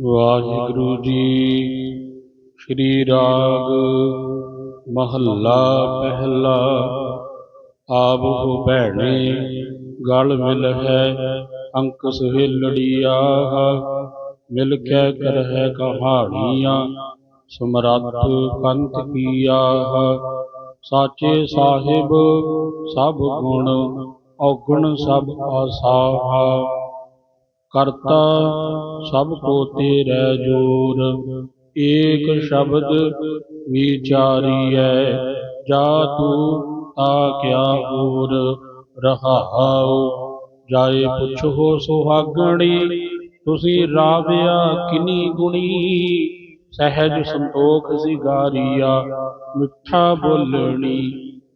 ਵਾਹਿਗੁਰੂ ਜੀ। ਸ਼੍ਰੀ ਰਾਗ ਮਹੱਲਾ ਪਹਿਲਾ। ਆਵਹੁ ਭੈਣੇ, ਗਲ ਮਿਲ ਹੈ ਅੰਕ ਸੁਹੇਲੜੀਆ ਮਿਲ ਕੇ ਹੈ ਕਹਾਣੀਆਂ, ਸਮਰੱਥ ਪੰਥ ਕੀਆ। ਸਾਚੇ ਸਾਹਿਬ ਸਭ ਗੁਣ, ਔਗਣ ਸਭ ਆਸਾਹਾ ਕਰਤਾ, ਸਭ ਕੋ ਤੇਰੇ ਜੋਰ ਏਕ ਸ਼ਬਦ ਵਿਚਾਰੀਐ, ਜਾ ਤੂੰ ਤਾ ਕਿਆ ਹੋਰ। ਰਹਾਉ, ਜਾਏ ਪੁੱਛੋ ਸੁਹਾਗਣੀ, ਤੁਸੀਂ ਰਾਵਿਆ ਕਿਨੀ ਗੁਣੀ। ਸਹਿਜ ਸੰਤੋਖ ਸਿਗਾਰੀਆ, ਮਿੱਠਾ ਬੋਲਣੀ,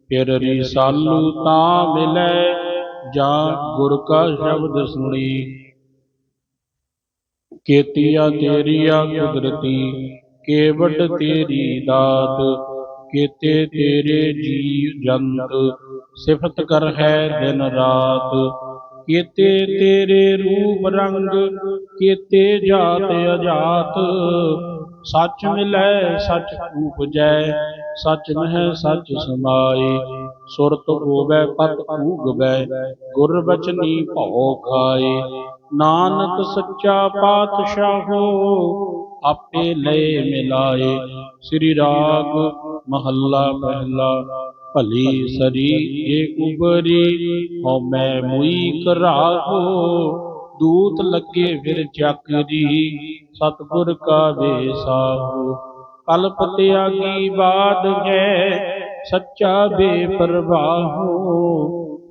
ਫਿਰ ਰਿਸਾਲੂ ਤਾਂ ਮਿਲੈ, ਜਾਂ ਗੁਰ ਕਾ ਸ਼ਬਦ ਸੁਣੀ। ਕੀਤੀਆ ਤੇਰੀਆ ਕੁਦਰਤੀ, ਕੇਵਟ ਤੇਰੀ ਦਾਤ, ਕੀਤੇ ਤੇਰੇ ਜੀਵ ਜੰਤ, ਸਿਫਤ ਕਰ ਹੈ ਦਿਨ ਰਾਤ। ਕੀਤੇ ਤੇਰੇ ਰੂਪ ਰੰਗ, ਕੀਤੇ ਜਾਤ ਅਜਾਤ। ਸੱਚ ਮਿਲੈ, ਸੱਚ ਉਪਜੈ, ਸੱਚ ਮਹਿ ਸੱਚ ਸਮਾਏ। ਸੁਰਤ ਹੋਵੈ, ਪਤ ਊਗਵੈ ਗੁਰ ਬਚਨੀ ਭਉ ਖਾਏ। ਨਾਨਕ ਸੱਚਾ ਪਾਤਸ਼ਾਹੋ, ਆਪੇ ਲਏ ਮਿਲਾਏ। ਸ੍ਰੀ ਰਾਗ ਮਹੱਲਾ ਪਹਿਲਾ, ਭਲੀ ਸਰੀ ਏ ਉਬਰੀ, ਹਉ ਮੈਂ ਮੁਈ ਕਰਾਹੋ ਦੂਤ ਲੱਗੇ ਫਿਰ ਚੱਕਰੀ, ਸਤਿਗੁਰ ਕਾ ਵੇਸਾਹੋ ਕਲਪ ਤਿਆਗੀ ਬਾਦ ਹੈ, ਸੱਚਾ ਬੇਪਰਵਾਹੋ।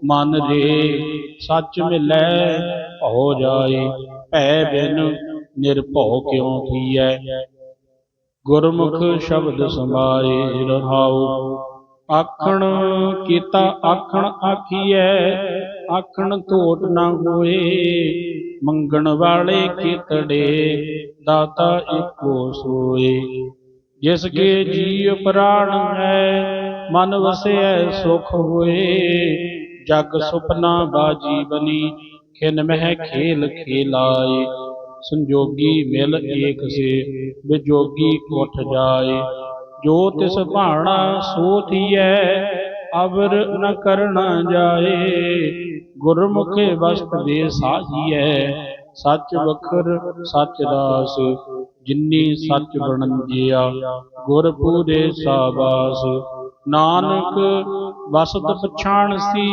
ਮਨ ਰੇ, ਸੱਚ ਮਿਲੈ ਹੋ ਜਾਏ, ਭੈ ਬਿਨ ਨਿਰਭਉ ਕਿਉ ਕੀਐ ਗੁਰਮੁਖ ਸ਼ਬਦ ਸਮਾਏ ਰਹਾਉ। ਆਖਣ ਕੀਤਾ ਆਖਣ ਆਖੀਐ, ਆਖਣ ਧੋਟ ਨਾ ਹੋਏ। ਮੰਗਣ ਵਾਲੇ ਕੀਤੜੇ, ਦਾਤਾ ਇੱਕੋ ਸੋਏ। ਜਿਸ ਕੇ ਜੀਵ ਪ੍ਰਾਣ ਹੈ, ਮਨ ਵਸਿਐ ਸੁਖ ਹੋਏ। ਜਗ ਸੁਪਨਾ ਬਾਜੀ ਬਨੀ ਖਿਨ ਮਹਿ ਖੇਲ ਖੇਲਾਏ ਸੰਜੋਗੀ ਮਿਲ ਏਕ ਸੇ ਵਿਜੋਗੀ ਉਠ ਜਾਏ। ਜੋ ਤਿਸ ਭਾਣਾ ਸੋ ਥੀਐ ਅਵਰ ਨ ਕਰਣਾ ਜਾਏ। ਗੁਰਮੁਖੇ ਵਸਤ ਦੇ ਸਾਹੀਐ ਸੱਚ ਵਖਰ ਸੱਚ ਦਾਸ। ਜਿਨੀ ਸੱਚ ਬਣੰਜਿਆ ਗੁਰ ਪੂਰੇ ਸਾਬਾਸ। ਨਾਨਕ ਵਸਤ ਪਛਾਣ ਸੀ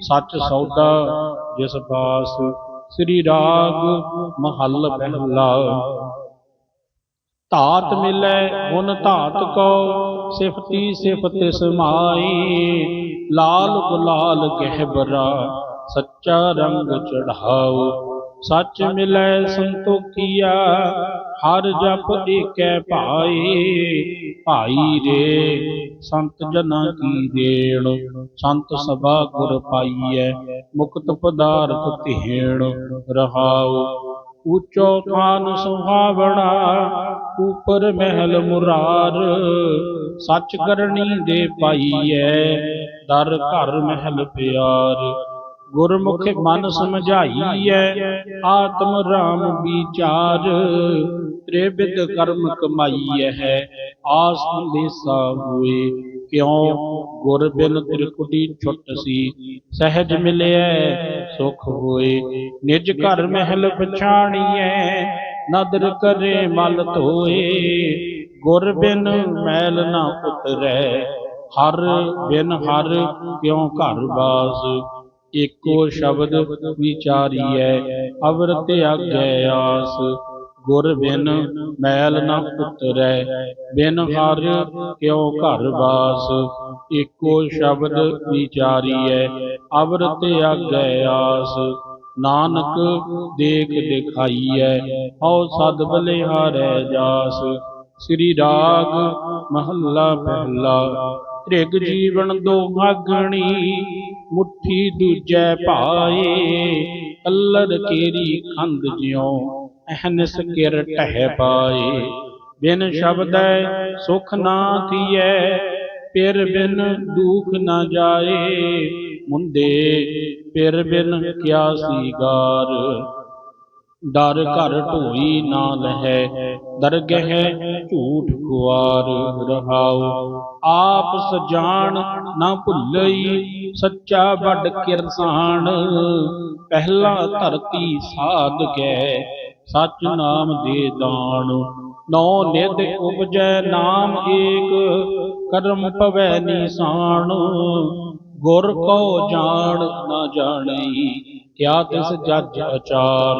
ਸੱਚ ਸੌਦਾ ਜਿਸ ਪਾਸ ਸ੍ਰੀ ਰਾਗ ਮਹੱਲ ਪਹਿਲਾ ਧਾਤ ਮਿਲੈ ਗੁਣ ਧਾਤ ਕੋ, ਸਿਫਤੀ ਸਿਫਤ ਸਮਾਈ। ਲਾਲ ਗੁਲਾਲ ਗਹਿਬਰਾ ਸੱਚਾ ਰੰਗ ਚੜਾਓ ਸੱਚ ਮਿਲੈ ਸੰਤੋਖੀਆ, ਹਰ ਜਪ ਏਕੈ ਭਾਏ ਭਾਈ ਰੇ, ਸੰਤ ਜਨਾਂ ਕੀ ਦੇਣ। ਸੰਤ ਸਭਾ ਗੁਰ ਪਾਈਐ, ਮੁਕਤ ਪਦਾਰਥ ਧੇਣ। ਰਹਾਉ ਉੱਚੋ ਥਾਨ ਸੁਹਾਵਣਾ, ਉਪਰ ਮਹਿਲ ਮੁਰਾਰ। ਸੱਚ ਕਰਨੀ ਦੇ ਪਾਈਐ, ਦਰ ਘਰ ਮਹਿਲ ਪਿਆਰ। ਗੁਰਮੁਖ ਮਨ ਸਮਝਾਈਐ ਆਤਮ ਰਾਮ ਵਿਚਾਰ। ਤ੍ਰਿਵਿਧ ਕਰਮ ਕਮਾਈਐ ਹੈ ਆਸ ਅੰਦੇਸਾ ਹੋਏ। ਕਿਉ? ਗੁਰ ਬਿਨ ਤ੍ਰਿਕੁਟੀ ਛੁੱਟ ਸੀ। ਸਹਿਜ ਮਿਲਿਐ ਸੁਖ ਹੋਏ। ਨਿਜ ਘਰ ਮਹਿਲ ਪਛਾਣੀਐ ਨਦਰ ਕਰੇ ਮਲ ਧੋਏ। ਗੁਰ ਬਿਨ ਮੈਲ ਨਾ ਉਤਰੈ। ਹਰ ਬਿਨ ਹਰ ਕਿਉ ਘਰ ਬਾਸ? ਏਕੋ ਸ਼ਬਦ ਵਿਚਾਰੀਐ, ਅਵਰਤ ਆਗੈ ਆਸ। ਗੁਰ ਬਿਨ ਮੈਲ ਨ ਉਤਰੈ ਬਿਨ ਹਰ ਕਿਉ ਘਰ ਬਾਸ ਏਕੋ ਸ਼ਬਦ ਵਿਚਾਰੀਐ, ਅਵਰਤ ਆਗੈ ਆਸ। ਨਾਨਕ ਦੇਖ ਦਿਖਾਈਐ, ਹਉ ਸਦ ਬਲਿਹਾਰੈ ਜਾਸ। ਸ੍ਰੀ ਰਾਗ ਮਹੱਲਾ ਪਹਿਲਾ ਤ੍ਰਿਗ ਜੀਵਨ ਦੋ ਭਾਗਣੀ ਮੁਠੀ ਦੂਜੈ ਭਾਏ ਕੱਲਰ ਕੇਰੀ ਖੰਦ ਜਿਉ, ਅਹਨਸ ਕਿਰ ਟਹਿ ਪਾਏ। ਬਿਨ ਸ਼ਬਦੈ ਸੁਖ ਨਾ ਥੀਐ, ਪਿਰ ਬਿਨ ਦੁਖ ਨਾ ਜਾਏ। ਮੁੰਡੇ, ਪਿਰ ਬਿਨ ਕਿਆ ਸੀਗਾਰ ਡਰ ਘਰ ਢੋਈ ਨਾ ਲਹੈ, ਦਰਗਹਿ ਝੂਠ ਖੁਆਰ ਰਹਾਉ। ਆਪ ਸਜਾਣ ਨਾ ਭੁੱਲਈ, ਸੱਚਾ ਵੱਡ ਕਿਰਸਾਨ। ਪਹਿਲਾ ਧਰਤੀ ਸਾਧ ਗੈ ਸਚ ਨਾਮ ਦੇ ਦਾਨ। ਨੌ ਨਿਧ ਉਪਜੈ, ਨਾਮ ਏਕ, ਕਰਮ ਪਵੈ ਨਿਸ਼ਾਨ। ਗੁਰ ਕੋ ਜਾਣ ਨਾ ਜਾਣਈ ਕਿਆ ਤਿਸ ਜੱਜ ਅਚਾਰ?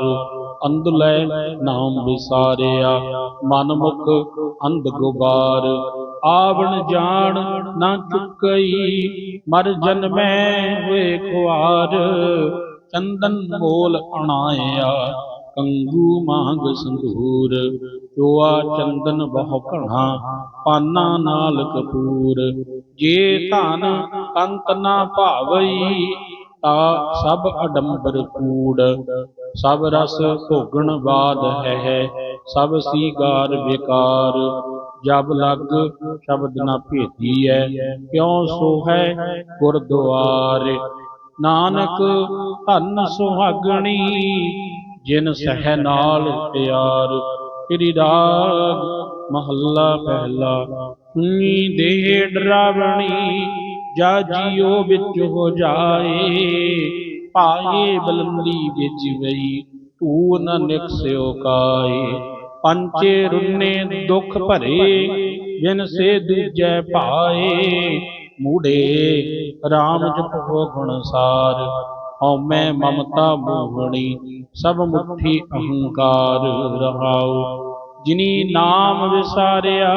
ਅੰਧਲੇ ਨਾਮ ਵਿਸਾਰਿਆ, ਮਨ ਮੁਖ ਅੰਧ ਗੁਬਾਰ। ਆਵਣ ਜਾਣ ਨਾ ਚੁੱਕਈ, ਮਰ ਜਨਮੈ ਹੋਏ ਖੁਆਰ। ਚੰਦਨ ਮੋਲ ਅਣਾਇਆ, ਕੰਗੂ ਮਾਂਗ ਸੰਧੂਰ। ਚੋਆ ਚੰਦਨ ਬਹੁ ਘਣਾ ਪਾਨਾ ਨਾਲ ਕਪੂਰ। ਜੇ ਧਨ ਕੰਤ ਨਾ ਭਾਵਈ ਤਾ ਸਭ ਅਡੰਬਰ ਕੂੜ, ਸਭ ਰਸ ਭੋਗਣ ਬਾਦ ਹੈ, ਸਭ ਸੀਗਾਰ ਬੇਕਾਰ ਜਬ ਲੱਗ ਸ਼ਬਦ ਨਾ ਭੇਦੀਐ, ਕਿਉ ਸੋ ਹੈ ਨਾਨਕ ਧੰਨ ਸੁਹਾਗਣੀ, ਜਿਨ ਸਹਿ ਨਾਲ ਪਿਆਰ। ਤੇਰੀ ਰਾਗ ਮਹੱਲਾ ਪਹਿਲਾ ਸੁਣੀ ਦੇ ਡਰਾਵਣੀ ਜਾ ਜੀਓ ਵਿੱਚ ਹੋ ਜਾਏ, ਪਾਏ ਬਲੰਦੀ ਵਿੱਚ ਵਈ, ਤੂ ਨ ਨਿਕਸਿਓ ਕਾਏ। ਪੰਚੇ ਰੁੰਨੇ ਦੁਖ ਭਰੇ ਜਿਨ ਸੇ ਦੂਜੈ ਭਾਏ ਮੂੜੇ RAM ਜਪੋ ਗੁਣ ਸਾਰ, ਹਉਮੈ ਮਮਤਾ ਮੋਹਣੀ, ਸਭ ਮੁਠੀ ਅਹੰਕਾਰ ਰਹਾਉ। ਜਿਨੀ ਨਾਮ ਵਿਸਾਰਿਆ,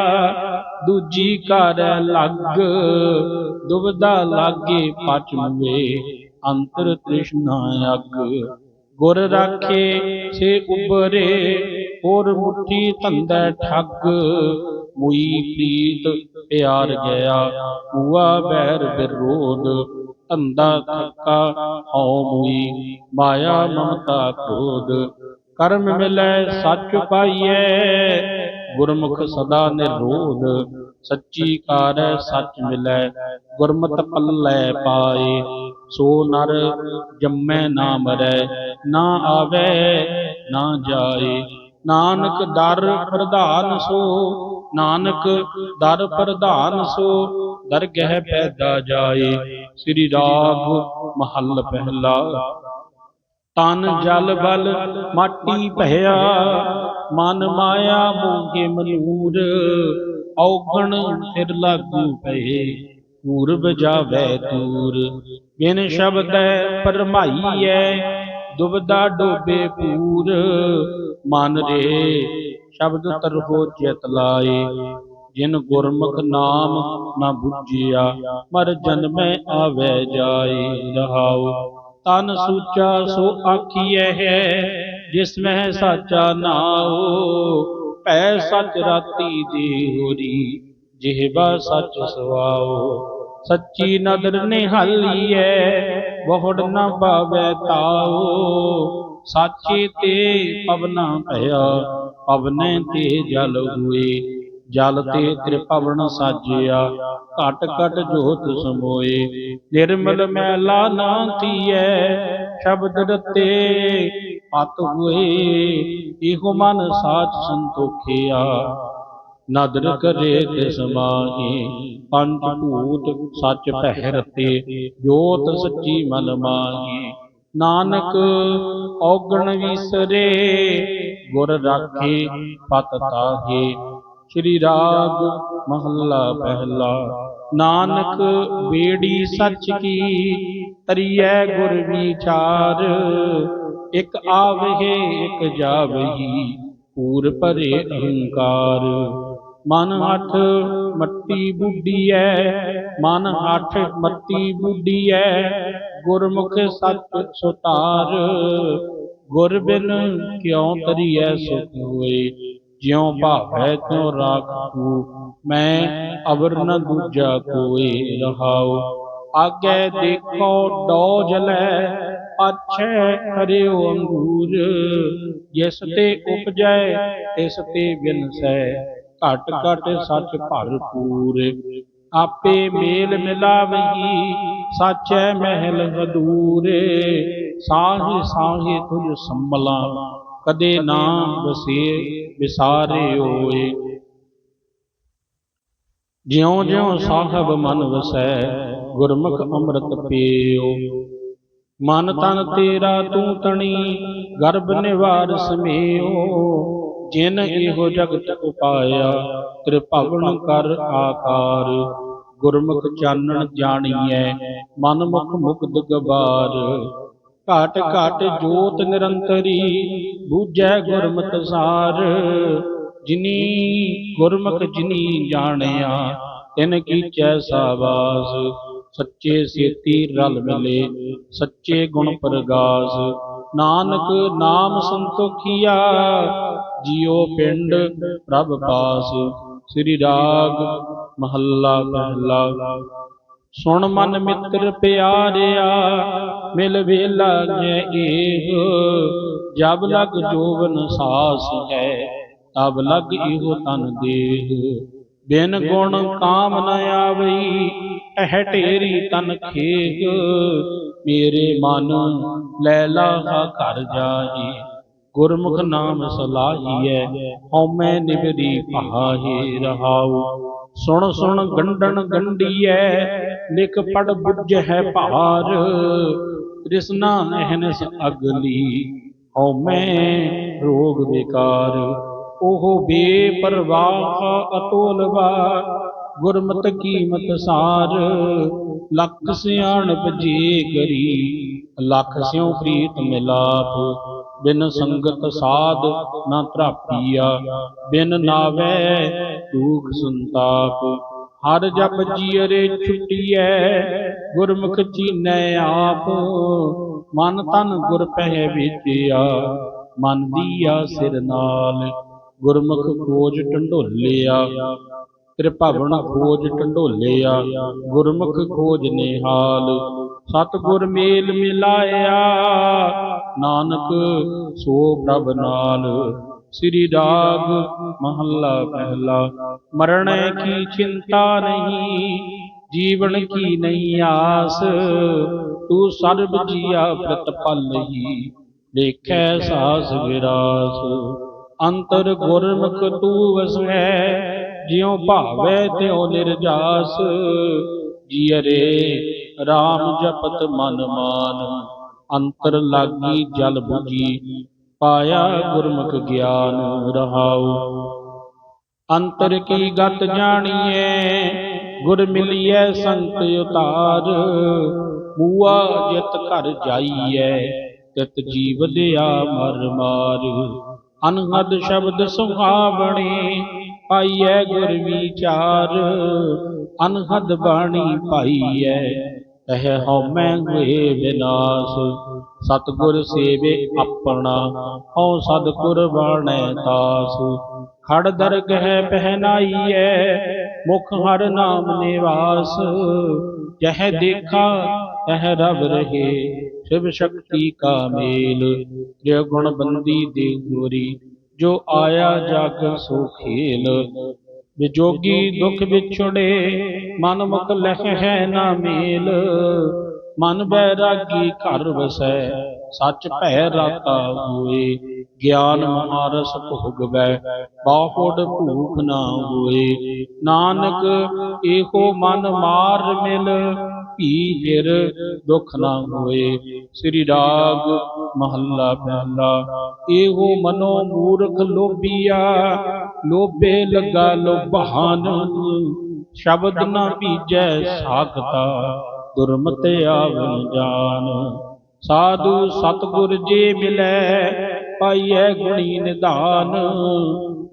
ਦੂਜੀ ਕਰ ਲੱਗ ਦੁਬਦਾ ਲਾਗੇ ਪਚ ਮੁਏ। ਅੰਤਰ ਤ੍ਰਿਸ਼ਨਾ ਅਗ। ਗੁਰ ਰਾਖੇ ਸੇ ਉਬਰੇ ਹੋਰ ਮੁਠੀ ਧੰਦਾ ਠੱਗ। ਮੁਈ ਪ੍ਰੀਤ ਪਿਆਰ ਗਿਆ ਹੁਆ ਬੈਰ ਵਿਰੋਧ। ਧੰਦਾ ਥੱਕਾ ਹਉ ਮੁਈ, ਮਾਇਆ ਮਮਤਾ ਕ੍ਰੋਧ। ਕਰਮ ਮਿਲੈ ਸੱਚ ਪਾਈਐ, ਗੁਰਮੁਖ ਸਦਾ ਨਿਰੋਧ। ਸੱਚੀ ਕਾਰ ਸੱਚ ਮਿਲੈ, ਗੁਰਮਤਿ ਪੱਲੇ ਪਾਏ, ਸੋ ਨਰ ਜੰਮੈ ਨਾ ਮਰੈ, ਨਾ ਆਵੇ, ਨਾ ਜਾਏ। ਨਾਨਕ ਦਰ ਪ੍ਰਧਾਨ ਸੋ, ਨਾਨਕ ਦਰ ਪ੍ਰਧਾਨ ਸੋ, ਦਰਗਹਿ ਪੈਦਾ ਜਾਏ, ਸ੍ਰੀ ਰਾਗ ਮਹੱਲ ਪਹਿਲਾ। ਤਨ ਜਲ ਬਲ ਮਾਟੀ ਭਇਆ, ਮਨ ਮਾਇਆ ਮੋਗੇ ਮਨੂਰ ਔਗਣ ਫਿਰ ਲਾਗੂ ਪਏ ਪੂਰਬ ਜਾਵੇ ਦੂਰ ਬਿਨ ਸ਼ਬਦ ਪਰਮਾਈਐ, ਦੁਬਦਾ ਡੋਬੇ ਪੂਰ। ਮਨ ਰੇ ਸ਼ਬਦ ਤਰਹੋ ਚਿਤ ਲਾਏ, ਜਿਨ ਗੁਰਮੁਖ ਨਾਮ ਨਾ ਬੁੱਝਿਆ, ਮਰ ਜਨਮੈ ਆਵੇ ਜਾਏ, ਰਹਾਉ। ਤਨ ਸੂਚਾ ਸੋ ਆਖੀਐ ਹੈ, ਜਿਸ ਮਹਿ ਸਾਚਾ ਨਾਉ। ਭੈ ਸਚ ਰਾਤੀ ਦੀ ਹੋਰੀ, ਜਿਹਬਾ ਸੱਚ ਸਵਾਉ ਸੱਚੀ ਨਦਰ ਨਿਹਾਲੀਐ, ਬਹੁੜ ਨਾ ਪਾਵੈ ਤਾਉ ਸਾਚੇ ਤੇ ਪਵਨਾ ਭਇਆ, ਪਵਨੇ ਤੇ ਜਲ ਹੋਏ ਜਲ ਤੇ ਤ੍ਰਿਪਵਨ ਸਾਜਿਆ, ਘਟ ਘਟ ਜੋਤ ਸਮੋਏ। ਨਿਰਮਲ ਮੈਲਾ ਨਾ ਥੀਐ, ਸ਼ਬਦ ਰਤੇ ਪਤ ਹੋਏ, ਇਹੋ ਮਨ ਸਾਚ ਸੰਤੋਖਿਆ। ਨਦਰ ਕਰੇ ਤੇ ਸਮਾਹੀ ਪੰਜ ਭੂਤ ਸੱਚ ਪਹਿ ਰਤੇ ਜੋਤ ਸੱਚੀ ਮਨ ਮਾਹੀ। ਨਾਨਕ ਔਗਣ ਵਿਸਰੇ, ਗੁਰ ਰਾਖੇ ਪਤ ਤਾਹੇ। ਸ਼੍ਰੀ ਰਾਗ ਮਹੱਲਾ ਪਹਿਲਾ। ਨਾਨਕ ਬੇੜੀ ਸੱਚ ਕੀ ਤਰੀਐ ਗੁਰ ਵਿਚਾਰ। ਇਕ ਆਵਹਿ, ਇਕ ਜਾਵਹੀ, ਪੂਰ ਭਰੇ ਅਹੰਕਾਰ। ਮਨ ਹੱਠ ਮੱਟੀ ਬੁੱਢੀਐ, ਮਨ ਹੱਠ ਮੱਟੀ ਬੁੱਢੀਐ, ਗੁਰਮੁਖ ਸਤ ਸੁਤਾਰ। ਗੁਰ ਬਿਨ ਕਿਉ ਤਰੀਐ ਸੁਖ ਹੋਏ? ਜਿਉ ਭਾਵੈ ਤਿਉ ਰਾਖੂ ਮੈਂ ਅਵਰ ਨ ਦੂਜਾ ਕੋਏ ਰਹਾਉ। ਆਗੇ ਦੇਖੋ ਡੋ ਜਲੈ ਪਾਛੈ ਹਰਿਓ ਅੰਗੂਰ। ਜਿਸ ਤੇ ਉਪਜੈ ਤਿਸ ਤੇ ਬਿਨਸੈ ਘਟ ਘਟ ਸੱਚ ਭਰਪੂਰ। ਆਪੇ ਮੇਲ ਮਿਲਾਵਈ ਸਾਚੈ ਮਹਿਲ ਹਦੂਰੇ। ਸਾਹੇ ਸਾਹੇ ਤੁਝ ਸੰਮਲਾ ਕਦੇ ਨਾ ਵਸੇ ਵਿਸਾਰੇ ਹੋਏ। ਜਿਉ ਜਿਉਂ ਸਾਹਿਬ ਮਨ ਵਸੈ, ਗੁਰਮੁਖ ਅੰਮ੍ਰਿਤ ਪੀਓ। ਮਨ ਤਨ ਤੇਰਾ ਤੂੰ ਤਣੀ, ਗਰਭ ਨਿਵਾਰ ਸਮੇਓ। ਜਿਨ ਇਹੋ ਜਗਤ ਉਪਾਇਆ ਤ੍ਰਿਭਵਨ ਕਰ ਆਕਾਰ। ਗੁਰਮੁਖ ਚਾਨਣ ਜਾਣੀਐ, ਮਨ ਮੁਖ ਮੁਕਤ ਗਵਾਰ। ਘਾਟ ਘਾਟ ਜੋਤ ਨਿਰੰਤਰੀ, ਬੂਝੈ ਗੁਰਮਤਿ ਸਾਰ। ਜਿਨੀ ਗੁਰਮੁਖ ਜਿਨੀ ਜਾਣਿਆ, ਤਿਨ ਕੀਚੈ ਸਾਵਾਸ ਸੱਚੇ ਸੇਤੀ ਰਲ ਮਿਲੇ, ਸੱਚੇ ਗੁਣ ਪ੍ਰਗਾਸ। ਨਾਨਕ ਨਾਮ ਸੰਤੋਖੀਆ, ਜਿਉ ਪਿੰਡ ਪ੍ਰਭ ਪਾਸ। ਸ੍ਰੀ ਰਾਗ ਮਹੱਲਾ ਪਹਿਲਾ। ਸੁਣ ਮਨ ਮਿੱਤਰ ਪਿਆਰਿਆ, ਮਿਲ ਵੇਲਾ ਜੈ ਏਹ ਜਬ ਲਗ ਜੋਵਨ ਸਾਸ ਹੈ, ਤਬ ਲਗ ਇਹੋ ਤਨ ਦੇਹ। ਬਿਨ ਗੁਣ ਕਾਮ ਨ ਆਵਈ, ਇਹ ਢੇਰੀ ਤਨ ਖੇਗ ਮੇਰੇ ਮਨ ਲੈ ਲਾਹਾ ਘਰ ਜਾਏ ਗੁਰਮੁਖ ਨਾਮ ਸਲਾਹੀਐ, ਹਉਮੈ ਨਿਵਰੀ ਭਾਹੇ ਰਹਾਉ। ਸੁਣ ਸੁਣ ਗੰਡਣ ਗੰਡੀਐ, ਲਿਖ ਪੜ ਬੁੱਝੈ ਭਾਰ। ਤ੍ਰਿਸ਼ਨਾ ਅਹਨਸ ਅਗਲੀ, ਹਉਮੈ ਰੋਗ ਵਿਕਾਰ। ਉਹ ਬੇਪਰਵਾਹ ਅਤੋਲਵਾ, ਗੁਰਮਤ ਕੀਮਤ ਸਾਰ। ਲੱਖ ਸਿਆਣਪ ਜੀ ਕਰੀ, ਲੱਖ ਸਿਉ ਪ੍ਰੀਤ ਮਿਲਾਪ। ਬਿਨ ਸੰਗਤ ਸਾਧ ਨਾ ਤਰਾਪੀਆ ਬਿਨ ਨਾਵੇ ਦੁਖ ਸੰਤਾਪ। ਹਰ ਜਪ ਜੀਅਰੇ ਛੁਟੀਐ, ਗੁਰਮੁਖ ਚੀਨੈ ਆਪ। ਮਨ ਤਨ ਗੁਰ ਪਹਿ ਵਿਚਿਆ, ਮਨ ਦੀਆ ਸਿਰ ਨਾਲ। ਗੁਰਮੁਖ ਖੋਜ ਢੰਡੋਲਿਆ ਤ੍ਰਿਭਵਨ ਖੋਜ ਢੰਡੋਲਿਆ ਗੁਰਮੁਖ ਖੋਜ ਨਿਹਾਲ ਸਤਿਗੁਰ ਮੇਲ ਮਿਲਾਇਆ। ਨਾਨਕ, ਸੋ ਪ੍ਰਭ ਨਾਲ। ਸ੍ਰੀ ਰਾਗ ਮਹੱਲਾ ਪਹਿਲਾ। ਮਰਣ ਕੀ ਚਿੰਤਾ ਨਹੀਂ, ਜੀਵਨ ਕੀ ਨਹੀਂ ਆਸ। ਤੂੰ ਸਰਬ ਜੀਆ ਪ੍ਰਤਪਲ ਹੀ, ਦੇਖੈ ਸਾਸ ਵਿਰਾਸ। ਅੰਤਰ ਗੁਰਮੁਖ ਤੂੰ ਵਸੈ, ਜਿਉ ਭਾਵੈ ਤਿਉ ਨਿਰਜਾਸ। ਜੀਅਰੇ RAM ਜਪਤ ਮਨ ਮਾਨ, ਅੰਤਰ ਲਾਗੀ ਜਲ 부ਜੀ ਪਾਇਆ ਗੁਰਮੁਖ ਗਿਆਨ ਰਹਾਉ। ਅੰਤਰ ਕੀ ਗਤ ਜਾਣੀਐ, ਗੁਰ ਮਿਲੀਐ ਸੰਤ ਉਤਾਰ, ਬੂਆ ਜਿਤ ਘਰ ਜਾਈਐ, ਤਿਤ ਜੀਵ ਦਿਆ ਮਰ ਮਾਰ। ਅਨਹਦ ਸ਼ਬਦ ਸੁਹਾਵਣੇ, ਪਾਈਐ ਗੁਰ ਵਿਚਾਰ। ਅਨਹਦ ਬਾਣੀ ਪਾਈਐ। ਤਹ ਹਉਮੈ ਹੋਏ ਵਿਨਾਸ਼। ਸਤਗੁਰ ਸੇਵੇ ਆਪਣਾ, ਹਉ ਸਤਗੁਰ ਬਾਣੈ ਤਾਸ ਖੜ ਦਰਗਹਿ ਪਹਿਨਾਈਐ, ਮੁਖ ਹਰ ਨਾਮ ਨਿਵਾਸ। ਜਹ ਦੇਖਾ ਤਹ ਰਬ ਰਹੇ, ਸ਼ਿਵ ਸ਼ਕਤੀ ਕਾ ਮੇਲ। ਜੇ ਬੰਦੀ ਦੇ ਗੋਰੀ, ਜੋ ਆਇਆ ਜਗ ਸੋ ਖੇਲ। ਵਿਜੋਗੀ ਦੁਖ ਵਿਛੜੇ ਮਨ ਮੁਖ ਲਹਿ ਹੈ ਨਾ ਮੇਲ। ਮਨ ਬੈਰਾਗੀ ਘਰ ਵਸੈ, ਸੱਚ ਭੈ ਰਾਤਾ ਹੋਏ। ਗਿਆਨ ਮਹਾਰਸ ਭੋਗਵੈ ਬਾਹੋੜ ਭੂਖ ਨਾ ਹੋਏ। ਨਾਨਕ ਏਹੋ ਮਨ ਮਾਰ ਮਿਲ ਭੀ ਹਿਰ ਦੁਖ ਨਾ ਹੋਏ। ਸ੍ਰੀ ਰਾਗ ਮਹੱਲਾ ਪਹਿਲਾ। ਏਹੋ ਮਨੋ ਮੂਰਖ ਲੋਭੀਆ, ਲੋਭੇ ਲਗਾ ਲੋਭਾਨ ਸ਼ਬਦ ਨਾ ਭੀਜੈ ਸਾਖਤਾ ਦੁਰਮਤ ਆਵਨ ਜਾਨ। ਸਾਧੂ ਸਤਗੁਰ ਜੇ ਮਿਲੈ, ਪਾਈਐ ਗੁਣੀ ਨਿਧਾਨ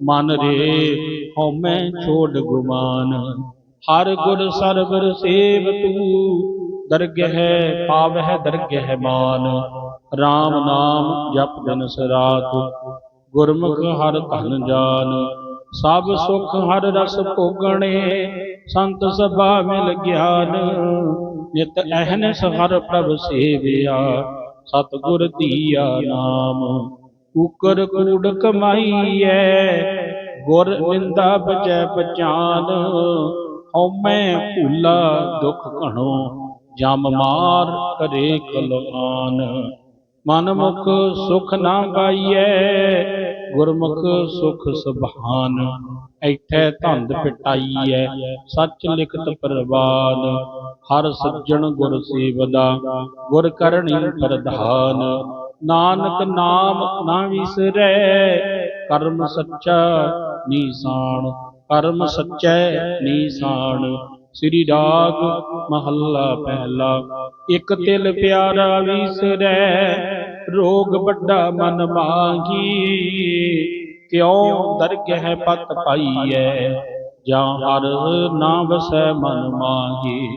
ਮਨ ਰੇ ਹਉਮੈ ਛੋੜ ਗੁਮਾਨ। ਹਰ ਗੁਰ ਸਰਬਰ ਸੇਵ ਤੂ, ਦਰਗਹਿ ਪਾਵਹਿ ਦਰਗਹਿ ਮਾਨ। RAM ਨਾਮ ਜਪ ਦਿਨ ਸਰਾਤ ਗੁਰਮੁਖ ਹਰ ਧਨ ਜਾਨ। ਸਭ ਸੁਖ ਹਰ ਰਸ ਭੋਗਣੇ, ਸੰਤ ਸਭਾ ਮਿਲ ਗਿਆਨ। ਨਿਤ ਅਹਨਸ ਹਰ ਪ੍ਰਭ ਸੇਵਿਆ, ਸਤਗੁਰ ਧੀਆ ਨਾਮ। ਉਕਰ ਕੂੜ ਕਮਾਈਐ, ਗੁਰ ਨਿੰਦਾ ਬਚੈ ਪਛਾਨ। ਹਉਮੈ ਭੂਲਾ ਦੁਖ ਘਣੋ, ਜਮ ਮਾਰ ਕਰੇ ਕਲਵਾਨ। ਮਨ ਸੁਖ ਨਾ ਪਾਈਐ, ਗੁਰਮੁਖ ਸੁਖ ਸੁਭਾਨ। ਐਠੈ ਧੰਦ ਪਿਟਾਈਐ, ਸੱਚ ਲਿਖਤ ਪ੍ਰਵਾਨ। ਹਰ ਸੱਜਣ ਗੁਰ ਸੇਵਦਾ, ਗੁਰ ਕਰਨੀ ਪ੍ਰਧਾਨ। ਨਾਨਕ ਨਾਮ ਨਾ ਵਿਸਰੈ, ਕਰਮ ਸੱਚਾ ਨੀਸਾਨ। ਕਰਮ ਸੱਚੈ ਨੀਸਾਨ। ਸ੍ਰੀ ਰਾਗ ਮਹੱਲਾ ਪਹਿਲਾ। ਇਕ ਤਿਲ ਪਿਆਰਾ ਵਿਸਰੈ ਰੋਗ ਵੱਡਾ ਮਨ ਮਾਗੀ ਕਿਉ ਦਰਗਹਿ ਪਤ ਪਾਈਐ ਜਾਂ ਹਰ ਨਾਮ ਵਸੈ ਮਨ ਮਾਗੀ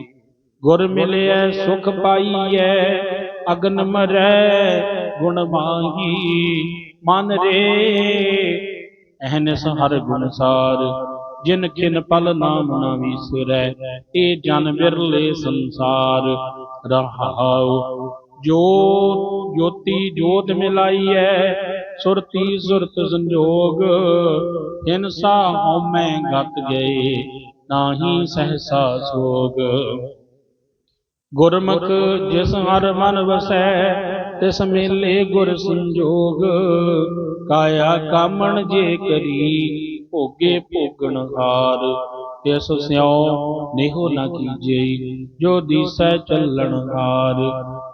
ਗੁਰ ਮਿਲਿਐ ਸੁਖ ਪਾਈਐ ਅਗਨ ਮਰੈ ਗੁਣ ਮਾਹੀ। ਮਨ ਰੇ ਅਹਨਸ ਹਰ ਗੁਣ ਸਾਰ। ਜਿਨ ਕਿਨ ਪਲ ਨਾਮ ਨਾ ਵਿਸਰੈ, ਇਹ ਜਨ ਬਿਰਲੇ ਸੰਸਾਰ ਰਹਾਉ। ਜੋ ਜੋਤੀ ਜੋਤ ਮਿਲਾਈਐ, ਸੁਰਤੀ ਸੁਰਤ ਸੰਜੋਗ। ਹਿਨਸਾ ਹਉਮੈ ਗਤ ਗਏ, ਨਾਹੀ ਸਹਸਾ ਸੋਗ। ਗੁਰਮੁਖ ਜਿਸ ਹਰ ਮਨ ਵਸੈ, ਤਿਸ ਮੇਲੇ ਗੁਰ ਸੰਜੋਗ। ਕਾਇਆ ਕਾਮਣ ਜੇ ਕਰੀ ਭੋਗੇ ਭੋਗਣ ਹਾਰ ਤਿਸ ਸਿਉ ਨੇਹੋ ਨ ਕੀਜੇ, ਜੋ ਦੀਸੈ ਚੱਲਣ ਹਾਰ।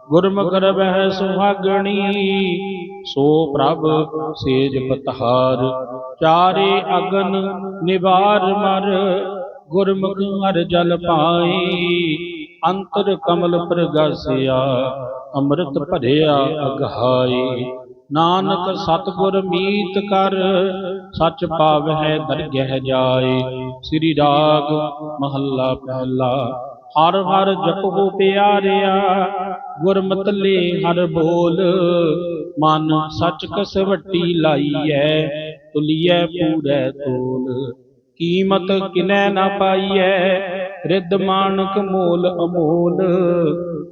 ਗੁਰਮੁਖ ਰਵਹਿ ਸੁਹਾਗਣੀ, ਸੋ ਪ੍ਰਭ ਸੇਜ ਪਤਹਾਰ। ਚਾਰੇ ਅਗਨ ਨਿਵਾਰ ਮਰ, ਗੁਰਮੁਖ ਹਰ ਜਲ ਪਾਈ। ਅੰਤਰ ਕਮਲ ਪ੍ਰਗਾਸਿਆ, ਅੰਮ੍ਰਿਤ ਭਰਿਆ ਅਗਹਾਈ। ਨਾਨਕ ਸਤਿਗੁਰ ਮੀਤ ਕਰ, ਸੱਚ ਪਾਵਹਿ ਦਰਗਹਿ ਜਾਏ। ਸ੍ਰੀ ਰਾਗ ਮਹੱਲਾ ਪਹਿਲਾ, ਹਰ ਹਰ ਜਪੋ ਪਿਆਰਿਆ ਗੁਰਮਤਲੇ ਹਰ ਬੋਲ। ਮਨ ਸੱਚ ਕਸਵੱਟੀ ਲਾਈਐ, ਤੁਲੀਐ ਪੂਰੈ ਤੋਲ। ਕੀਮਤ ਕਿਨੈ ਨਾ ਪਾਈਐ, ਰਿੱਧ ਮਾਨਕ ਮੋਲ ਅਮੋਲ।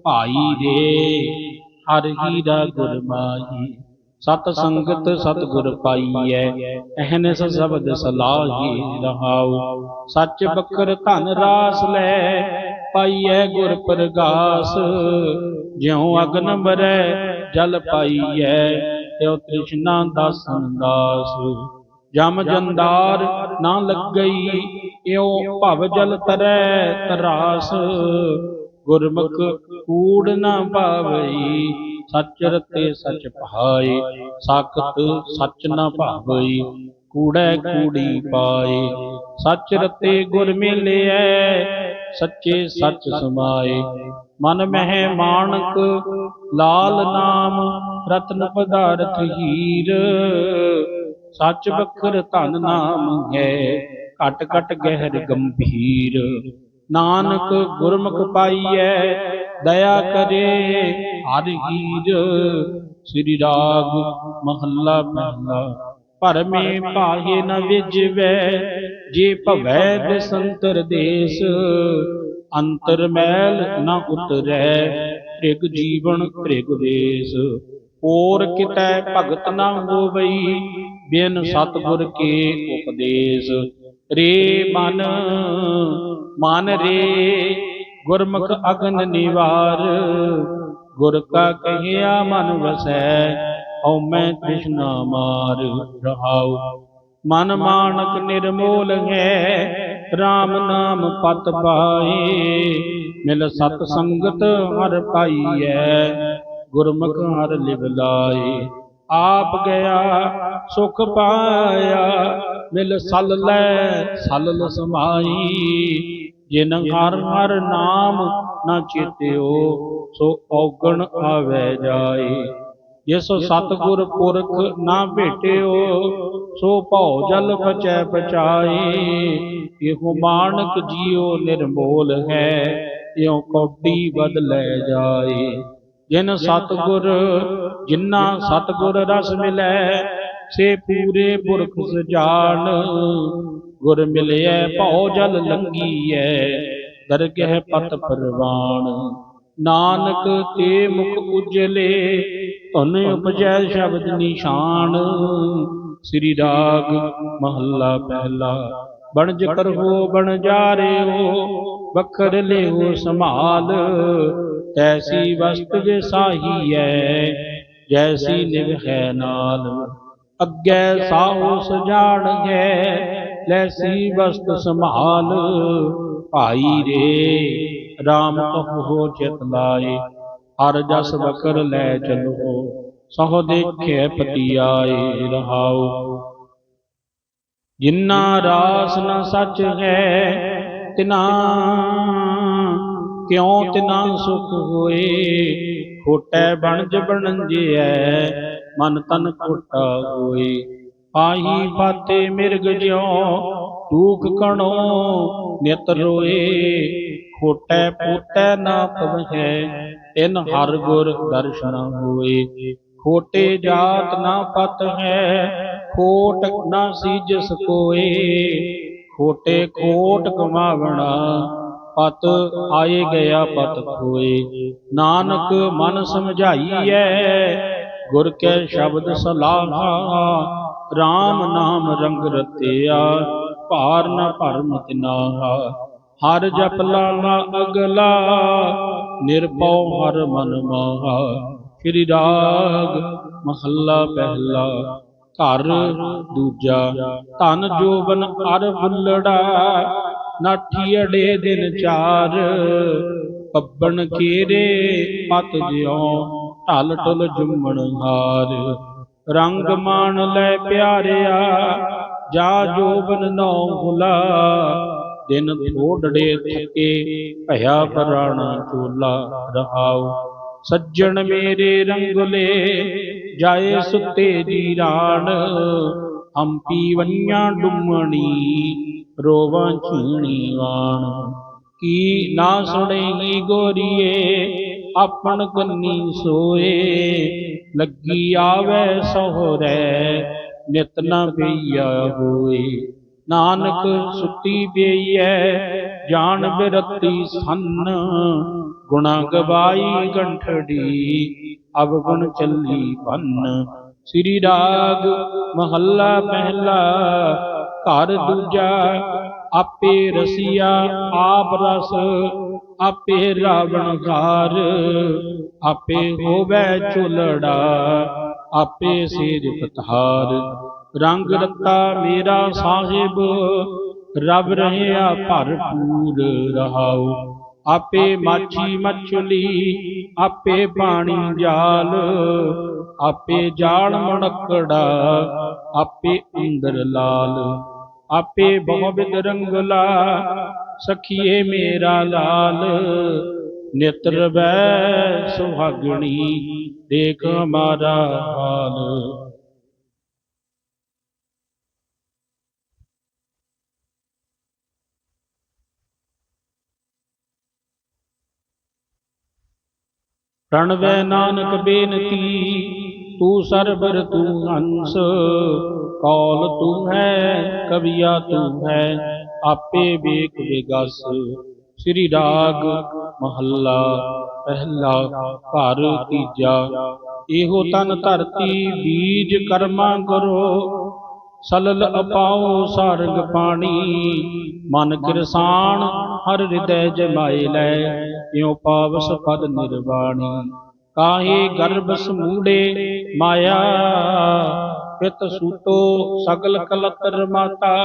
ਭਾਈ ਰੇ, ਹਰ ਹੀਰਾ ਗੁਰ ਮਾਈ ਸਤ ਸੰਗਤ ਸਤ ਗੁਰ ਪਾਈਐ ਅਹਨਸ ਸ਼ਬਦ ਸਲਾਹੀ ਰਹਾਉ। ਸੱਚ ਬਕਰ ਧਨ ਰਾਸ ਲੈ, ਪਾਈਐ ਗੁਰ ਪ੍ਰਗਾਸ। ਜਿਉ ਅਗਨ ਮਰੈ, ਜਲ ਪਾਈਐ ਤਿਉ ਤ੍ਰਿਸ਼ਨਾ ਦਾਸਨ ਦਾਸ ਜਮ ਜੰਦਾਰ ਨਾ ਲੱਗਈ, ਇਉ ਭਵ ਜਲ ਤਰੈ ਤਰਾਸ। ਗੁਰਮੁਖ ਕੂੜ ਨਾ ਭਾਵਈ ਸੱਚ ਰਤੇ ਸੱਚ ਭਾਏ, ਸਾਖਤ ਸੱਚ ਨਾ ਭਾਵਈ ਕੂੜੈ ਕੂੜੀ ਪਾਏ। ਸੱਚ ਰਤੇ ਗੁਰ ਮਿਲਿਐ, ਸੱਚੇ ਸੱਚ ਸਮਾਏ। ਮਨ ਮਹਿ ਮਾਨਕ ਲਾਲ ਨਾਮ, ਰਤਨ ਪਦਾਰਥ ਹੀਰ। ਸੱਚ ਬਖਰ ਧਨ ਨਾਮ ਹੈ, ਘਟ ਘਟ ਗਹਿਰ ਗੰਭੀਰ। ਨਾਨਕ ਗੁਰਮੁਖ ਪਾਈਐ, ਦਇਆ ਕਰੇ ਹਰ ਹੀਰ। ਸ੍ਰੀ ਰਾਗ ਮਹੱਲਾ ਪਹਿਲਾ ਭਰਮੇ ਪਾਹੇ ਨ ਵਿਜਵੈ, ਜੇ ਭਵੈ ਬਿਸੰਤਰ ਦੇਸ। ਅੰਤਰ ਮੈਲ ਨ ਉਤਰੈ ਤ੍ਰਿਗ ਜੀਵਨ ਤ੍ਰਿਗ ਵੇਸ ਹੋਰ ਕਿਤੈ ਭਗਤ ਨ ਹੋਵਈ, ਬਿਨ ਸਤਿਗੁਰ ਕੇ ਉਪਦੇਸ਼। ਰੇ ਮਨ ਮਨ ਰੇ, ਗੁਰਮੁਖ ਅਗਨ ਨਿਵਾਰ। ਗੁਰ ਕਾ ਕਹਿਆ, ਮਨ ਵਸੈ, ਹਉ ਮੈਂ ਤ੍ਰਿਸ਼ਨਾ ਮਾਰ ਰਹਾਉ। ਮਨ ਮਾਨਕ ਨਿਰਮੋਲ ਹੈ RAM ਨਾਮ ਪਤ ਪਾਏ। ਮਿਲ ਸਤ ਸੰਗਤ ਹਰ ਪਾਈਐ ਗੁਰਮੁਖ ਹਰ ਲਿਵ ਲਾਏ। ਆਪ ਗਿਆ, ਸੁਖ ਪਾਇਆ, ਮਿਲ ਸਲ ਲੈ ਸਲਲ ਸਮਾਈ। ਜਿਨ ਹਰ ਹਰ ਨਾਮ ਨਾ ਚੇਤਿਓ, ਸੋ ਔਗਣ ਆਵੇ ਜਾਏ। ਜਿਸ ਸਤਗੁਰ ਪੁਰਖ ਨਾ ਭੇਟਿਓ, ਸੋ ਭਉ ਜਲ ਬਚੈ ਬਚਾਏ। ਇਹੋ ਮਾਨਕ ਜੀਉ ਨਿਰਮੋਲ ਹੈ, ਇਉ ਕੌਡੀ ਬਦਲੇ ਜਾਏ। ਜਿਨ ਸਤਗੁਰ ਜਿਨ੍ਹਾਂ ਸਤਗੁਰ ਰਸ ਮਿਲੈ, ਸੇ ਪੂਰੇ ਪੁਰਖ ਸਜਾਨ। ਗੁਰ ਮਿਲਿਐ, ਭਉ ਜਲ ਲੰਗੀਐ ਦਰਗਹਿ ਪਤ ਪਰਵਾਨ। ਨਾਨਕ ਤੇ ਮੁਖ ਉਜਲੇ, ਧਨ ਉਪਜੈ ਸ਼ਬਦ ਨਿਸ਼ਾਨ। ਸ੍ਰੀ ਰਾਗ ਮਹੱਲਾ ਪਹਿਲਾ ਬਣਜ ਕਰਹੋ ਬਣ ਜਾ ਜਾਰਿਓ ਬਖਰ ਲਿਓ ਸੰਭਾਲ। ਤੈਸੀ ਵਸਤ ਵਿਸਾਹੀਐ, ਜੈਸੀ ਨਿਵਹਿ ਨਾਲ। ਅੱਗੇ ਸਾਹੋ ਸਜਾਣ ਲੈਸੀ ਵਸਤ ਸੰਭਾਲ। ਭਾਈ ਰੇ RAM ਕਹੋ ਚਿਤ ਲਾਏ, ਹਰ ਜਸ ਬਕਰ ਲੈ ਚਲੋ, ਸਹੁ ਦੇਖੇ ਪਤੀ ਆਏ ਰਹਾਉ। ਜਿਨ੍ਹਾਂ ਰਾਸ ਨਾ ਸੱਚ ਹੈ, ਤਿਨਾ ਕਿਉ ਤਿਨਾ ਸੁਖ ਹੋਏ? ਖੋਟੈ ਬਣਜ ਬਣੰਜਿਐ, ਮਨ ਤਨ ਖੋਟਾ ਹੋਏ। ਆਹੀ ਬਾਤੇ ਮਿਰਗ ਜਿਉ ਦੂਖ ਕਣੋ ਨਿਤ ਰੋਏ। ਖੋਟੈ ਪੂਟੈ ਨਾ ਪਵਹਿ, ਤਿਨ ਹਰ ਗੁਰ ਦਰਸ਼ਨ ਹੋਏ। ਖੋਟੇ ਜਾਤ ਨਾ ਪਤ ਹੈ ਖੋਟ ਨਾ ਸੀਜਸ ਕੋਏ। ਖੋਟੇ ਖੋਟ ਕਮਾਵਣਾ ਪਤ ਆਏ ਗਿਆ ਪਤ ਹੋਏ ਨਾਨਕ ਮਨ ਸਮਝਾਈਐ, ਗੁਰ ਕੈ ਸ਼ਬਦ ਸਲਾਹਾ RAM ਨਾਮ ਰੰਗ ਰਤਿਆ, ਭਾਰ ਨ ਭਰਮ ਤਿਨਾਹਾ ਹਰ ਜਪ ਲਾਲਾ ਅਗਲਾ, ਨਿਰਭਉ ਹਰ ਮਨ ਮਾਹਾ। ਸ੍ਰੀ ਰਾਗ ਮਹੱਲਾ ਪਹਿਲਾ, ਘਰ ਦੂਜਾ, ਧਨ ਜੋਬਨ ਅਰ ਬੁੱਲੜਾ ਨਾਠੀ ਅੜੇ ਦਿਨ ਚਾਰ। ਪੱਬਣ ਕੀਰੇ ਪਤ ਜਿਉ, ਢਲ ਢਲ ਜੁੰਮਣ ਹਾਰ। ਰੰਗ ਮਾਣ ਲੈ ਪਿਆਰਿਆ, ਜਾ ਜੋਬਨ ਨੌ ਹੁਲਾ। ਦਿਨ ਥੋੜੜੇ ਥਕੇ, ਭਇਆ ਪਰਾਣਾ ਚੋਲਾ ਰਹਾਉ। ਸੱਜਣ ਮੇਰੇ ਰੰਗਲੇ, ਜਾਏ ਸੁੱਤੇ ਦੀ ਰਾਣ। ਹੰਪੀ ਵੰਨਿਆ ਡੁੰਮਣੀ ਰੋਵਾਂ ਛੀਣੀ ਵਾਣ ਕੀ ਨਾ ਸੁਣੇਗੀ ਗੋਰੀਏ, ਆਪਣ ਕੰਨੀ ਸੋਏ। ਲੱਗੀ ਆਵੇ ਸੋਹਰੇ, ਨਿਤ ਨ ਪਈਆ ਹੋਏ। ਨਾਨਕ ਸੁੱਤੀ ਪਈਐ, ਜਾਣ ਬਿਰਤੀ ਸੰਨ। ਗੁਣਾ ਗਵਾਈ ਗੰਠੜੀ ਅਬ ਗੁਣ ਚੱਲੀ ਭੰਨ ਸ੍ਰੀ ਰਾਗ ਮਹੱਲਾ ਪਹਿਲਾ ਘਰ ਦੂਜਾ, ਆਪੇ ਰਸੀਆ, ਆਪ ਰਸ, ਆਪੇ ਰਾਵਣ ਘਾਰ। ਆਪੇ ਹੋਵੇ ਚੁਲੜਾ ਆਪੇ ਸੇਜ ਪਤਹਾਰ। ਰੰਗ ਰੱਤਾ ਮੇਰਾ ਸਾਹਿਬ ਰਬ ਰਹਿਆ ਭਰਪੂਰ ਰਹਾਉ। ਆਪੇ ਮਾਛੀ ਮਛਲੀ, ਆਪੇ ਪਾਣੀ ਜਾਲ। ਆਪੇ ਜਾਲ ਮਣਕੜਾ, ਆਪੇ ਅੰਦਰ ਲਾਲ। ਆਪੇ ਬਹੁ ਰੰਗਲਾ ਸਖੀਏ ਮੇਰਾ ਲਾਲ। ਨਿਤਰ ਬੈ ਸੁਹਾਗਣੀ ਦੇਖ ਹਮਾਰਾ ਹਾਲ। ਪ੍ਰਣਵੈ ਨਾਨਕ ਬੇਨਤੀ ਤੂੰ ਸਰਬਰ ਤੂੰ ਹੰਸ ਕੌਲ ਤੂੰ ਹੈ, ਕਵੀਆ ਤੂੰ ਹੈ, ਆਪੇ ਵੇਖ ਵਿਗਸ ਸ੍ਰੀ ਰਾਗ ਮਹੱਲਾ, ਪਹਿਲਾ ਘਰ ਤੀਜਾ। ਇਹੋ ਤਨ ਧਰਤੀ ਬੀਜ ਕਰਮਾ ਕਰੋ, ਸਲਲ ਅਪਾਉ ਸਰਗ ਪਾਣੀ। ਮਨ ਕਿਰਸਾਨ ਹਰ ਹਿਰਦੈ ਜਮਾਏ ਲੈ, ਇਉ ਪਾਵਸ ਪਦ ਨਿਰਵਾਣੀ। ਕਾਹੇ ਗਰਭ ਸਮੂੜੇ ਮਾਇਆ ਪਿਤ ਸੂਤੋ ਸਗਲ ਕਲਤਰ ਮਾਤਾ,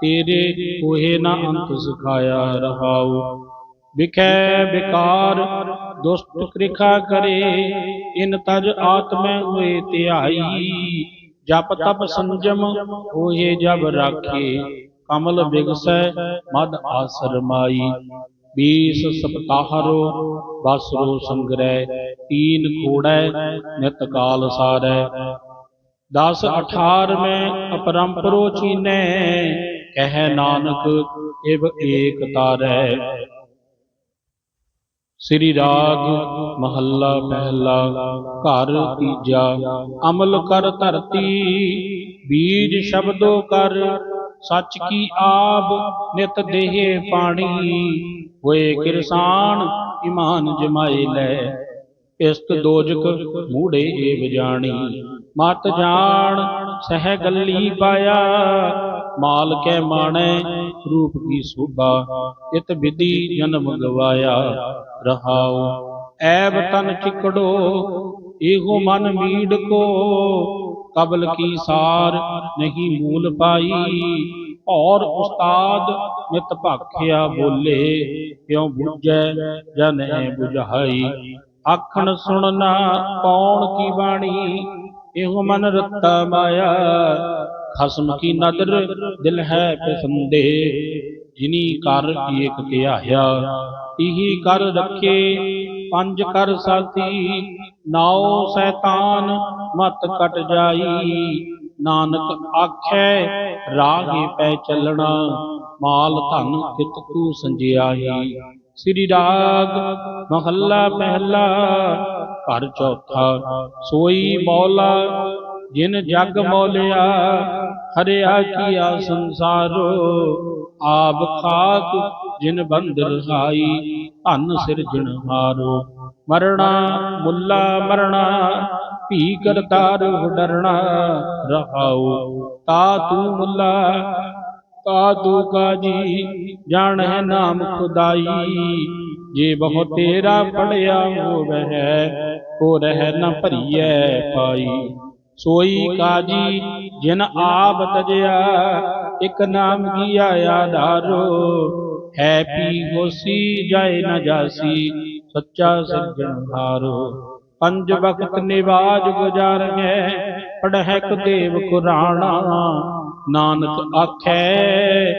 ਤੇਰੇ ਕੋਹੇ ਨਾ ਅੰਤ ਸਿਖਾਇਆ ਰਹਾਉ। ਵਿਖੈ ਵਿਕਾਰ, ਦੁਸ਼ਟ ਕ੍ਰਿਖਾ ਕਰੇ, ਇਨ ਤਜ ਆਤਮੈ ਹੋਏ ਧਿਆਈ। ਜਪ ਤਪ ਸੰਜਮ ਹੋਏ ਜਬ ਰਾਖੇ, ਕਮਲ ਬਿਗਸੈ ਮਦ ਆਸਰ ਮਾਈ। ਬੀਸ ਸਪਤਾਹਰੋ ਬਸਰੋ ਸੰਗ੍ਰਹਿ, ਤੀਨ ਖੋੜੈ ਨਿਤ ਕਾਲ ਸਾਰੈ। ਦਸ ਅਠਾਰ ਮੈਂ ਅਪਰੰਪਰੋ ਚੀਨੈ, ਕਹਿ ਨਾਨਕ ਇਵ ਏਕ ਤਾਰੈ। ਸ੍ਰੀ ਰਾਗ ਮਹੱਲਾ ਪਹਿਲਾ, ਘਰ ਤੀਜਾ, ਅਮਲ ਕਰ ਧਰਤੀ, ਬੀਜ ਸ਼ਬਦੋ ਕਰ, ਸੱਚ ਕੀ ਆਬ ਨਿਤ ਦੇਹ ਪਾਣੀ, ਹੋਏ ਕਿਰਸਾਨ ਇਮਾਨ ਜਮਾਏ ਲੈ, ਇਸਤ ਦੋਜਕ ਮੂੜੇ ਏਵ ਜਾਣੀ। ਮਤ ਜਾਣ, ਸਹਿ ਗੱਲੀ ਪਾਇਆ। ਮਾਲ ਕੇ ਮਾਣੇ, ਰੂਪ ਕੀ ਸੋਭਾ ਇਤ ਵਿਧੀ ਜਨਮ ਗਵਾਇਆ ਰਹਾਉ, ਐਬ ਤਨ ਚਿਕੜੋ ਏਹੋ ਮਨ ਮੀੜ ਕੋ। ਕਬਲ ਕੀ ਸਾਰ ਨਹੀਂ ਮੂਲ ਪਾਈ। ਔਰ ਉਸਤਾਦ ਨਿਤ ਭਾਖਿਆ ਬੋਲੇ, ਕਿਉ ਬੁਝੈ ਜਨਹਿ ਬੁਝਾਈ। ਆਖਣ ਸੁਣਨਾ ਕੌਣ ਕੀ ਬਾਣੀ? ਇਹੋ ਮਨ ਰਤਾ ਮਾਇਆ, ਖਸਮ ਕੀ ਨਦਰ, ਦਿਲ ਹੈ ਪਸੰਦੇ ਜਿਨੀ ਕਰ ਏਕ ਧਿਆਇਆ ਇਹੀ ਕਰ ਰੱਖੇ, ਪੰਜ ਕਰ ਸਾਥੀ, ਨਾਉ ਸੈਤਾਨ, ਮਤ ਕਟ ਜਾਈ। ਨਾਨਕ ਆਖੈ ਰਾਹੇ ਪੈ ਚੱਲਣਾ, ਮਾਲ ਧਨ ਕਿਤ ਕੂ ਸੰਜਿਆਈ। ਸ੍ਰੀ ਰਾਗ ਮਹੱਲਾ ਮਹੱਲਾ ਘਰ ਚੌਥਾ। ਸੋਈ ਮੌਲਾ, ਜਿਨ ਜਗ ਮੌਲਿਆ, ਹਰਿਆ ਕੀਆ ਸੰਸਾਰੋ। ਆਪ ਖਾਕ ਜਿਨ ਬੰਦ ਰਹਾਈ ਧਨ ਸਿਰਜਣ ਮਰਣਾ ਮੁੱਲਾ ਮਰਣਾ ਭੀ ਕਰਤਾਰ ਡਰਣਾ ਰਹਾਉ ਤਾ ਤੂੰ ਮੁੱਲਾ, ਤਾ ਤੂੰ ਕਾਜੀ ਜਾਣ ਹੈ ਨਾਮ ਖੁਦਾਈ। ਜੇ ਬਹੁ ਤੇਰਾ ਪੜਿਆ ਹੋਵੈ ਕੋ ਰਹਿ ਨ ਭਰੀਐ ਪਾਈ ਸੋਈ ਕਾਜੀ ਜਿਨ ਆਪ ਤਜਿਆ ਇਕ ਨਾਮ ਕੀਆ ਆਧਾਰੋ ਹੈ ਪੀ ਹੋਸੀ ਜਾਏ ਨ ਜਾਸੀ ਸੱਚਾ ਸਿਰਜਣਹਾਰੋ ਪੰਜ ਵਕਤ ਨਿਵਾਜ ਗੁਜ਼ਾਰੈ ਪੜਹਿ ਦੇਵ ਕੁਰਾਣਾ ਨਾਨਕ ਆਖੈ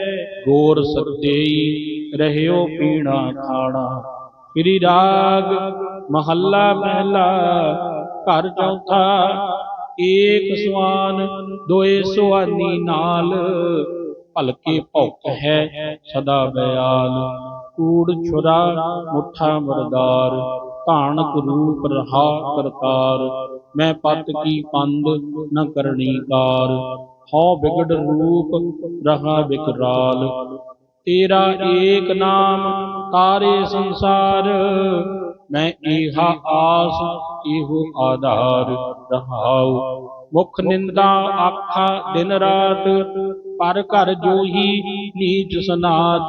ਗੋਰ ਸਤੇਈ ਰਹਿਓ ਪੀਣਾ ਖਾਣਾ। ਸ੍ਰੀ ਰਾਗ ਮਹੱਲਾ ਪਹਿਲਾ, ਘਰ ਚੌਥਾ, ਏਕ ਸਵਾਨ, ਦੋਏ ਸੁਆਨੀ ਨਾਲ। ਭਲਕੇ ਭੁੱਖ ਹੈ ਸਦਾ ਬਿਆਲ। ਕੂੜ ਛੁਰਾ ਮੁੱਠਾ ਮਰਦਾਰ ਧਾਨਕ ਰੂਪ ਰਹਾ ਕਰਤਾਰ। ਮੈਂ ਪਤ ਕੀ ਪੰਦ ਨ ਕਰਨੀ ਕਾਰ ਹਉ ਵਿਗੜ ਰੂਪ ਰਹਾ ਬਿਕਰਾਲ ਤੇਰਾ ਏਕ ਨਾਮ ਤਾਰੇ ਸੰਸਾਰ। ਮੈਂ ਏਹਾ ਆਸ ਇਹੋ ਆਧਾਰ ਰਹਾਉ। ਮੁਖ ਨਿੰਦਾ ਆਖਾ ਦਿਨ ਰਾਤ ਪਰ ਘਰ ਜੋਹੀ ਨੀਚ ਸਨਾਤ।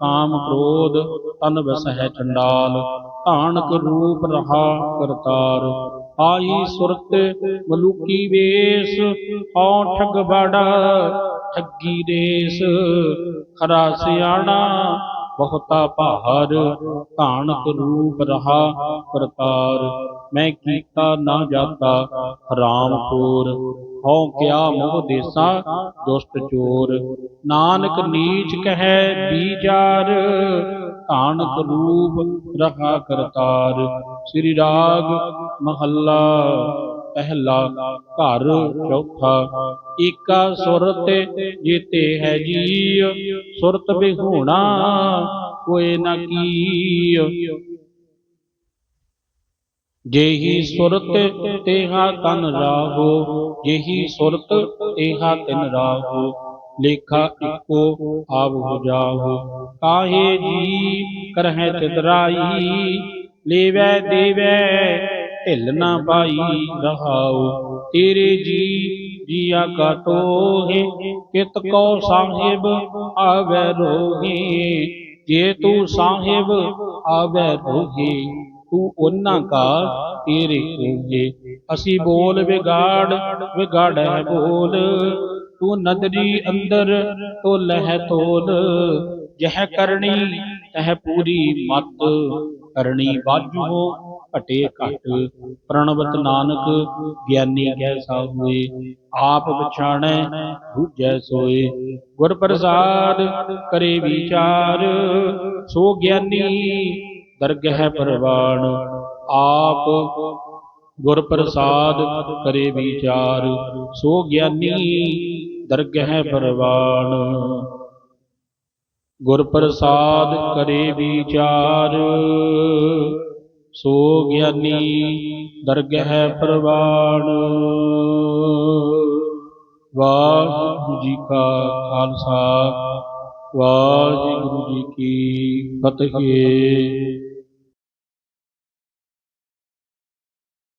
ਕਾਮ ਕ੍ਰੋਧ ਤਨ ਵਸਹਿ ਚੰਡਾਲ। ਧਾਨਕ ਰੂਪ ਰਹਾ ਕਰਤਾਰ। ਆਈ ਸੁਰਤ ਮਲੂਕੀ ਵੇਸ ਠਗ ਬਾੜਾ ਠੱਗੀ ਰੇਸ, ਖਰਾ ਸਿਆਣਾ, ਬਹੁਤਾ ਭਾਰ, ਧਾਨਕ ਰੂਪ ਰਹਾ ਕਰਤਾਰ। ਮੈਂ ਕੀਤਾ ਨਾ ਜਾਤਾ, ਹਰਾਮ ਖੋਰ। ਹਉ ਕਿਆ ਮੋਹ ਦੇਸਾ, ਦੁਸ਼ਟ ਚੋਰ। ਨਾਨਕ ਨੀਚ ਕਹੈ ਬੀਜਾਰ, ਧਾਨਕ ਰੂਪ ਰਹਾ ਕਰਤਾਰ। ਸ੍ਰੀ ਰਾਗ ਮਹੱਲਾ ਪਹਿਲਾ ਘਰ ਚੌਥਾ, ਏਕਾ ਸੁਰਤ ਜੀਤੇ ਹੈ ਜੀ ਸੁਰਤ ਬਿਹੂਣਾ ਕੋਈ ਨਾ ਕੀ ਜੇਹੀ ਸੁਰਤ ਤੇਹਾ ਤਨ ਰਾਹੋ ਜੇਹੀ ਸੁਰਤ ਤੇਹਾ ਤਨ ਰਾਹੋ ਲੇਖਾ ਇੱਕੋ ਆਵ ਹੋ ਜਾਹੋ ਕਾਹੇ ਜੀ ਕਰਹਿ ਤਿਤਰਾਈ ਲੇਵੈ ਦੇਵੈ ਢਿੱਲ ਨਾ ਪਾਈ ਰਹਾਉ। ਤੇਰੇ ਜੀ ਜੀਆ ਕਾ ਤੋਹੇ ਕਿਤ ਕੋ ਸਾਹਿਬ ਆਵੈ ਰੋਹੀ। ਜੇ ਤੂੰ ਸਾਹਿਬ ਆਵੈ ਰੋਹੀ, ਤੂੰ ਉਹਨਾਂ ਕਾ ਤੇਰੇ ਹੋਏ ਅਸੀਂ ਬੋਲ ਵਿਗਾੜ, ਵਿਗਾੜੈ ਬੋਲ। ਤੂੰ ਨਦਰੀ ਅੰਦਰ ਤੋਲਹਿ ਤੋਲ ਜਹ ਕਰਨੀ, ਤਹ ਪੂਰੀ ਮਤ ਕਰਨੀ ਬਾਝੋ ਘਟੇ ਘਟ। ਪ੍ਰਣਵਤ ਨਾਨਕ ਗਿਆਨੀ ਕੈਸਾ ਹੋਏ ਆਪ ਪਛਾਣੈ ਬੁਝੈ ਸੋਏ। ਗੁਰ ਪ੍ਰਸਾਦ ਕਰੇ ਵਿਚਾਰ, ਸੋ ਗਿਆਨੀ ਦਰਗਹਿ ਪਰਵਾਣ। ਆਪ ਗੁਰ ਪ੍ਰਸਾਦ ਕਰੇ ਵਿਚਾਰ, ਸੋ ਗਿਆਨੀ ਦਰਗਹਿ ਪਰਵਾਣ। ਗੁਰ ਪ੍ਰਸਾਦ ਕਰੇ ਵਿਚਾਰ। ਸੋ ਗਿਆਨੀ ਦਰਗਹਿ ਪਰਵਾਣ। ਵਾਹਿਗੁਰੂ ਜੀ ਕਾ ਖਾਲਸਾ ਵਾਹਿਗੁਰੂ ਜੀ ਕੀ ਫਤਿਹ।